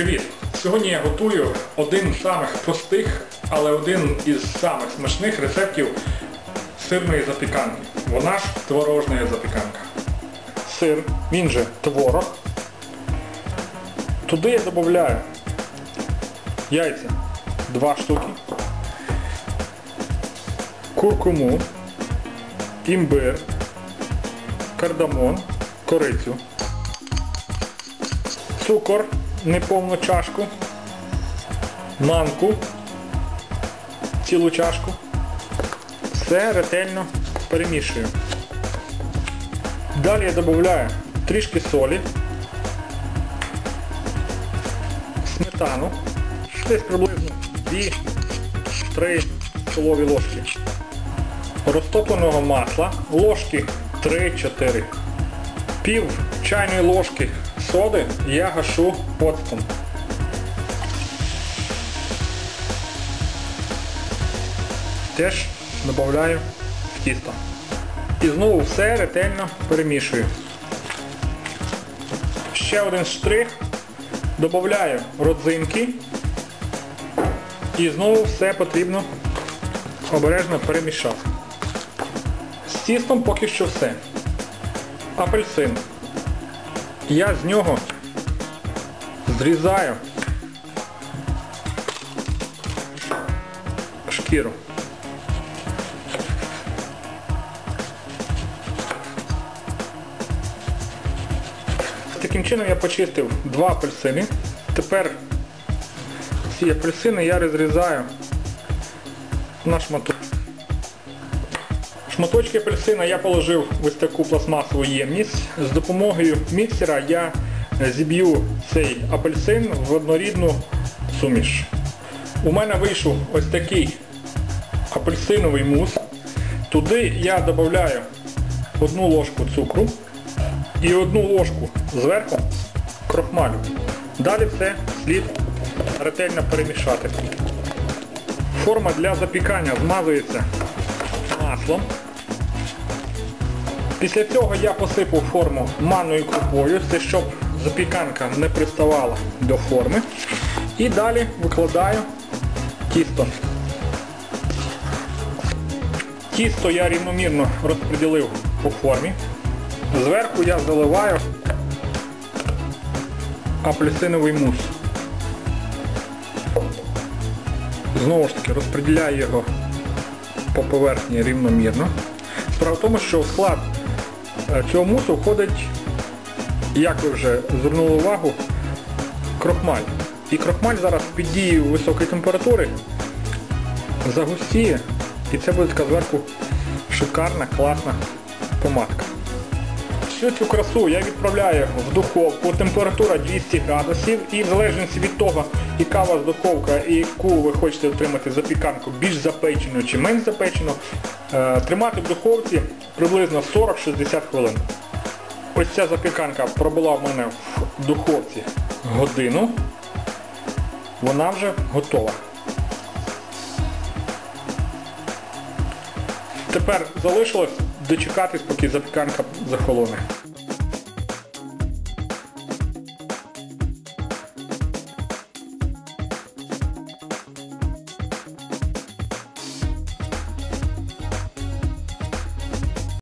Привіт! Сьогодні я готую один з самих простих, але один із самих смачних рецептів сирної запіканки. Вона ж творожна запіканка. Сир, він же творог. Туди я додаю яйця 2 штуки, куркуму, імбир, кардамон, корицю, цукор неповну чашку, манку, цілу чашку. Все ретельно перемішую. Далі я додаю трішки солі, сметану, десь приблизно 2-3 столові ложки. Розтопленого масла, ложки 3-4. Пів чайної ложки соди я гашу оцтом. Теж додаю в тісто. І знову все ретельно перемішую. Ще один штрих. Додаю родзинки. І знову все потрібно обережно перемішати. З тістом поки що все. Апельсин. Я з нього зрізаю шкіру. Таким чином я почистив два апельсини. Тепер ці апельсини я розрізаю на шматок. Шматочки апельсина я положив в ось таку пластмасову ємність. З допомогою міксера я зіб'ю цей апельсин в однорідну суміш. У мене вийшов ось такий апельсиновий мус. Туди я додаю одну ложку цукру і одну ложку зверху крохмалю. Далі все слід ретельно перемішати. Форма для запікання змазується маслом. Після цього я посипав форму манною крупою, це щоб запіканка не приставала до форми. І далі викладаю тісто. Тісто я рівномірно розподілив по формі. Зверху я заливаю апельсиновий мус. Знову ж таки розподіляю його по поверхні рівномірно. Справа в тому, що в склад цього мусу входить, як ви вже звернули увагу, крохмаль. І крохмаль зараз під дією високої температури загустіє і це буде така зверху шикарна, класна помадка. Всю цю красу я відправляю в духовку, температура 200 градусів і в залежності від того, яка у вас духовка і яку ви хочете отримати запіканку, більш запечену чи менш запечену, е, тримати в духовці приблизно 40-60 хвилин. Ось ця запіканка пробула в мене в духовці годину, вона вже готова. Тепер залишилось дочекатись, поки запіканка захолоне.